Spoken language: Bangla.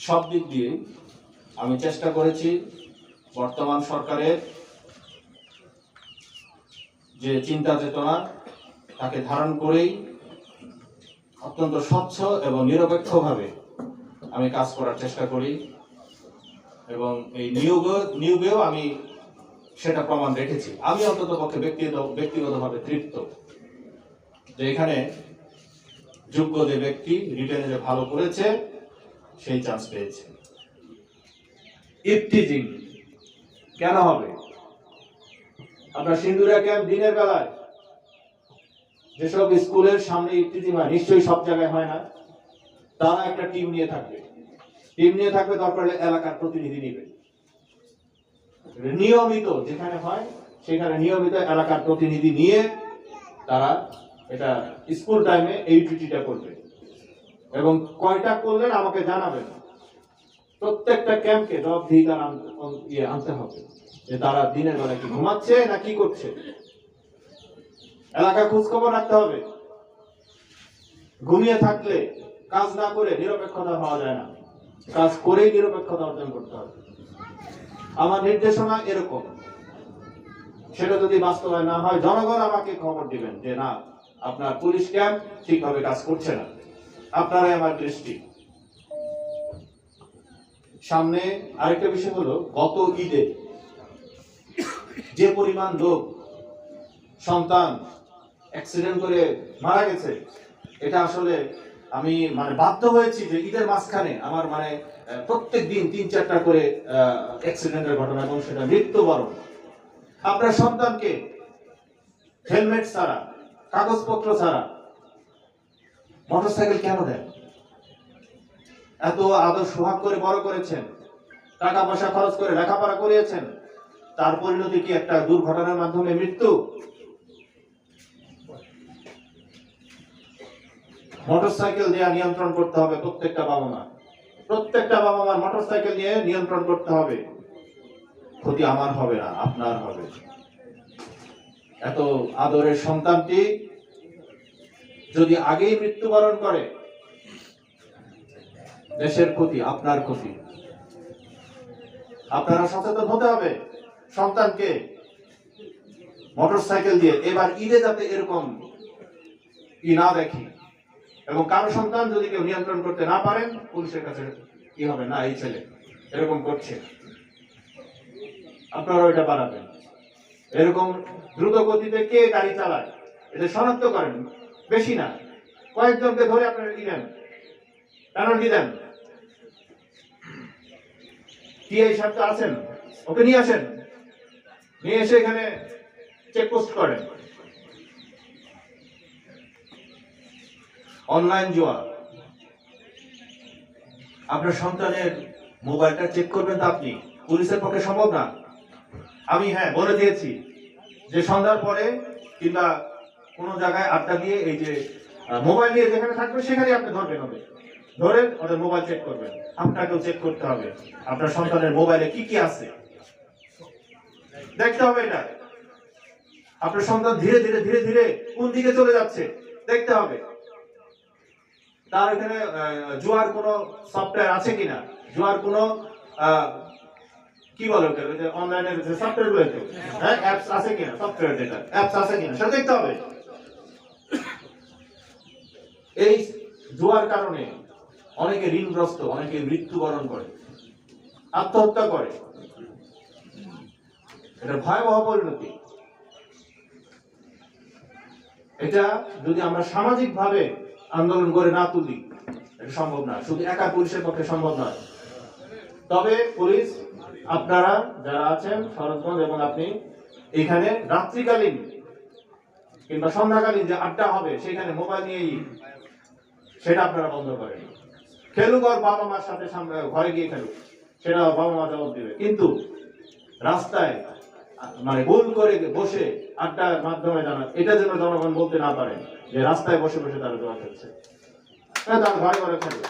সব দিক দিয়ে আমি চেষ্টা করেছি বর্তমান সরকারের যে চিন্তা চেতনা, তাকে ধারণ করেই অত্যন্ত স্বচ্ছ এবং নিরপেক্ষভাবে আমি কাজ করার চেষ্টা করি এবং এই নিয়োগ নিয়োগেও আমি সেটা প্রমাণ রেখেছি। আমি অন্তত পক্ষে ব্যক্তিগত, ব্যক্তিগতভাবে তৃপ্ত যে এখানে যোগ্য যে ব্যক্তি রিটেনে যে ভালো করেছে সেই চান্স পেয়েছে। ইফটিজিং কেন হবে? আপনার সিন্দুরা ক্যাম্প দিনের বেলায়। যেসব স্কুলের সামনে ইফটিজিং হয়, নিশ্চয়ই সব জায়গায় হয় না। তারা একটা টিম নিয়ে থাকবে। টিম নিয়ে থাকবে দরকার এলাকার প্রতিনিধি নিবে। নিয়মিত যেখানে হয়, সেখানে নিয়মিত এলাকার প্রতিনিধি নিয়ে তারা এটা স্কুল টাইমে এই ডিউটিটা করবে। এবং কয়টা করলেন আমাকে জানাবেন। প্রত্যেকটা ক্যাম্পকে জবাবদিহিতা আন- ইয়ে আনতে হবে। যে তারা দিনের বেলা কি ঘুমাচ্ছে না কি করছে। এলাকা খোঁজ খবর রাখতে হবে। ঘুমিয়ে থাকলে কাজ না করে নিরপেক্ষতা পাওয়া যায় না। কাজ করেই নিরপেক্ষতা অর্জন করতে হবে। আমার নির্দেশনা এরকম। সেটা যদি বাস্তবায়ন না হয়, জনগণ আমাকে খবর দিবেন যে না, আপনার পুলিশ ক্যাম্প ঠিকভাবে কাজ করছে না। আপনারাই আমার দৃষ্টি। সামনে আরেকটা বিষয় হলো, গত ঈদে যে পরিমাণ লোক, সন্তান অ্যাক্সিডেন্ট করে মারা গেছে, এটা আসলে আমি মানে বাধ্য হয়েছি যে ঈদের মাঝখানে আমার মানে প্রত্যেক দিন তিন চারটা করে অ্যাক্সিডেন্টের ঘটনা এবং সেটা মৃত্যুবরণ। আপনার সন্তানকে হেলমেট ছাড়া, কাগজপত্র ছাড়া মোটরসাইকেল কেন দেন? এত আদর সোহাগ করে বড় করেছেন টাকা পয়সা খরচ করে লেখাপড়া করিয়েছেন, তার পরিণতি কি একটা দুর্ঘটনার মাধ্যমে মৃত্যু? মোটরসাইকেল দিয়ে নিয়ন্ত্রণ করতে হবে প্রত্যেকটা বাবা মা প্রত্যেকটা বাবা মার মোটরসাইকেল নিয়ে নিয়ন্ত্রণ করতে হবে। ক্ষতি আমার হবে না, আপনার হবে। এত আদরের সন্তানটি যদি আগেই মৃত্যুবরণ করে, দেশের ক্ষতি আপনার ক্ষতি। আপনারা সচেতন হতে হবে সন্তানকে মোটরসাইকেল দিয়ে। এবার ঈদে যাতে এরকম ই না দেখি এবং কারও সন্তান যদি কেউ নিয়ন্ত্রণ করতে না পারেন, পুলিশের কাছে কি হবে, না, এই ছেলে এরকম করছে। আপনারা ওইটা বাড়াবেন। এরকম দ্রুত গতিতে কে গাড়ি চালায়, এটা শনাক্ত করেন। বেশি না। কয়েকজনকে ধরে আপনারা কি দেন পেনাল্টি দেন। কি এই সাহেবটা আছেন। ওকে নিয়ে আসেন। নিয়ে এসে এখানে চেকপোস্ট করেন। অনলাইন জোয়া। আপনার সন্তানের মোবাইলটা চেক করবেন তো আপনি। পুলিশের পক্ষে সম্ভব না। আমি হ্যাঁ বলে দিয়েছি যে সন্ধ্যার পরে কিংবা কোনো জায়গায় আড্ডা দিয়ে এই যে মোবাইল নিয়ে যেখানে থাকবে সেখানেই আপনি ধরবেন হবে ধরে ওদের মোবাইল চেক করবেন। আপনাকেও চেক করতে হবে। আপনার সন্তানের মোবাইলে কি কি আছে? দেখতে হবে এটা। আপনার সন্তান ধীরে ধীরে ধীরে ধীরে কোন দিকে চলে যাচ্ছে, দেখতে হবে। তার এখানে জুয়ার কোনো সফটওয়্যার আছে কিনা? জুয়ার কোনো কি বলে ওকে? অনলাইনের সফটওয়্যারগুলো হ্যাঁ অ্যাপস আছে কিনা? সফটওয়্যার যেটা অ্যাপস আছে কিনা? সেটা দেখতে হবে। এই জুয়ার কারণে অনেকে ঋণগ্রস্ত, অনেকে মৃত্যুবরণ করে, আত্মহত্যা করে। এটা ভয়াবহ পরিণতি। এটা যদি আমরা সামাজিক ভাবে আন্দোলন করে না তুলি, এটা সম্ভব না। শুধু একা পুলিশের পক্ষে সম্ভব নয়। তবে পুলিশ, আপনারা যারা আছেন শরৎগঞ্জ এবং আপনি এখানে রাত্রিকালীন কিংবা সন্ধ্যাকালীন যে আড্ডা হবে, সেখানে মোবাইল নিয়েই সেটা আপনারা বন্ধ করেন খেলুক আর বাবা মার সাথে সামনে ঘরে গিয়ে খেলুক, সেটা বাবা মা জবাব দেবে। কিন্তু রাস্তায় মানে গোল করে বসে আড্ডার মাধ্যমে জানা এটা যেন জনগণ বলতে না পারে যে রাস্তায় বসে বসে তারা জোয়া খেলছে। হ্যাঁ তার ঘরে ঘরে খেলুক।